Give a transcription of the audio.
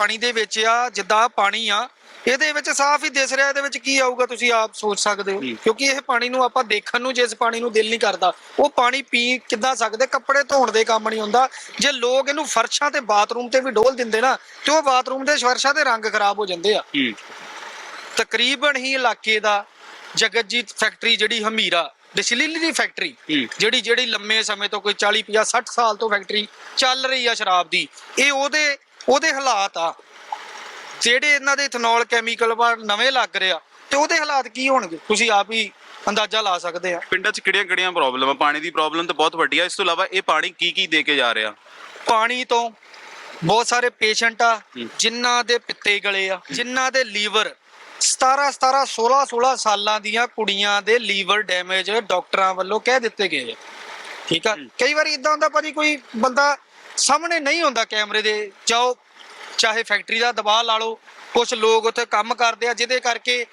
ਪਾਣੀ ਦੇ ਵਿੱਚ ਆ ਜਿੱਦਾਂ ਪਾਣੀ ਆ ਇਹਦੇ ਵਿੱਚ ਸਾਫ਼ ਹੀ ਦਿਸ ਰਿਹਾ ਇਹਦੇ ਵਿੱਚ ਕੀ ਆਊਗਾ ਤੁਸੀਂ ਆਪ ਸੋਚ ਸਕਦੇ ਹੋ। ਕਿਉਂਕਿ ਇਹ ਪਾਣੀ ਨੂੰ ਆਪਾਂ ਦੇਖਣ ਨੂੰ ਜਿਸ ਪਾਣੀ ਨੂੰ ਦਿਲ ਨਹੀਂ ਕਰਦਾ ਉਹ ਪਾਣੀ ਪੀ ਕਿੱਦਾਂ ਸਕਦੇ? ਕੱਪੜੇ ਧੋਣ ਦੇ ਕੰਮ ਨਹੀਂ ਹੁੰਦਾ। ਜੇ ਲੋਕ ਇਹਨੂੰ ਫਰਸ਼ਾਂ ਤੇ ਬਾਥਰੂਮ ਤੇ ਵੀ ਡੋਲ ਦਿੰਦੇ ਨਾ ਤੇ ਉਹ ਬਾਥਰੂਮ ਦੇ ਫਰਸ਼ਾਂ ਦੇ ਰੰਗ ਖਰਾਬ ਹੋ ਜਾਂਦੇ ਆ। ਤਕਰੀਬਨ ਹੀ ਇਲਾਕੇ ਦਾ ਜਗਤਜੀਤ ਫੈਕਟਰੀ ਜਿਹੜੀ ਹਮੀਰਾ ਡਿਸਟਿਲਰੀ ਦੀ ਫੈਕਟਰੀ। ਜਿਹੜੀ ਜਿਹੜੀ ਲੰਮੇ ਸਮੇਂ ਤੋਂ ਕੋਈ 40 50 60 ਸਾਲ ਤੋਂ ਫੈਕਟਰੀ ਚੱਲ ਰਹੀ ਆ ਸ਼ਰਾਬ ਦੀ ਇਹ ਉਹਦੇ ਉਹਦੇ ਹਾਲਾਤ ਆ ਜਿਹੜੇ ਇਹਨਾਂ ਦੇ ਇਥਨੋਲ ਕੈਮੀਕਲ ਵਾ ਨਵੇਂ ਲੱਗ ਰਿਹਾ ਤੇ ਉਹਦੇ ਹਾਲਾਤ ਕੀ ਹੋਣਗੇ? ਤੁਸੀਂ ਆਪ ਹੀ ਅੰਦਾਜ਼ਾ ਲਾ ਸਕਦੇ ਆ। ਪਿੰਡਾਂ 'ਚ ਕਿਹੜੀਆਂ ਕਿਹੜੀਆਂ ਪ੍ਰੋਬਲਮ ਆ? ਪਾਣੀ ਦੀ ਪ੍ਰੋਬਲਮ ਤਾਂ ਬਹੁਤ ਵੱਡੀ ਆ। ਇਸ ਤੋਂ ਇਲਾਵਾ ਇਹ ਪਾਣੀ ਕੀ ਕੀ ਦੇ ਕੇ ਜਾ ਰਿਹਾ? ਪਾਣੀ ਤੋਂ ਬਹੁਤ ਸਾਰੇ ਪੇਸ਼ੈਂਟ ਆ। ਜਿਨ੍ਹਾਂ ਦੇ ਪਿੱਤੇ ਗਲੇ ਆ ਜਿਨ੍ਹਾਂ ਦੇ ਲੀਵਰ 17 17 16 16 ਸਾਲਾਂ ਦੀਆਂ ਕੁੜੀਆਂ ਦੇ ਲੀਵਰ ਡੈਮੇਜ ਡਾਕਟਰਾਂ ਵੱਲੋਂ ਕਹਿ ਦਿੱਤੇ ਗਏ ਆ। ਠੀਕ ਆ? ਕਈ ਵਾਰੀ ਇਦਾਂ ਹੁੰਦਾ ਭਾਜੀ ਕੋਈ ਬੰਦਾ ਸਾਹਮਣੇ ਨਹੀਂ ਹੁੰਦਾ ਕੈਮਰੇ ਦੇ। ਜਾਓ, ਚਾਹੇ ਫੈਕਟਰੀ ਦਾ ਦਬਾਅ ਲਾ ਲਓ। ਕੁਝ ਲੋਕ ਉੱਥੇ ਕੰਮ ਕਰਦੇ ਆ, ਜਿਹਦੇ ਕਰਕੇ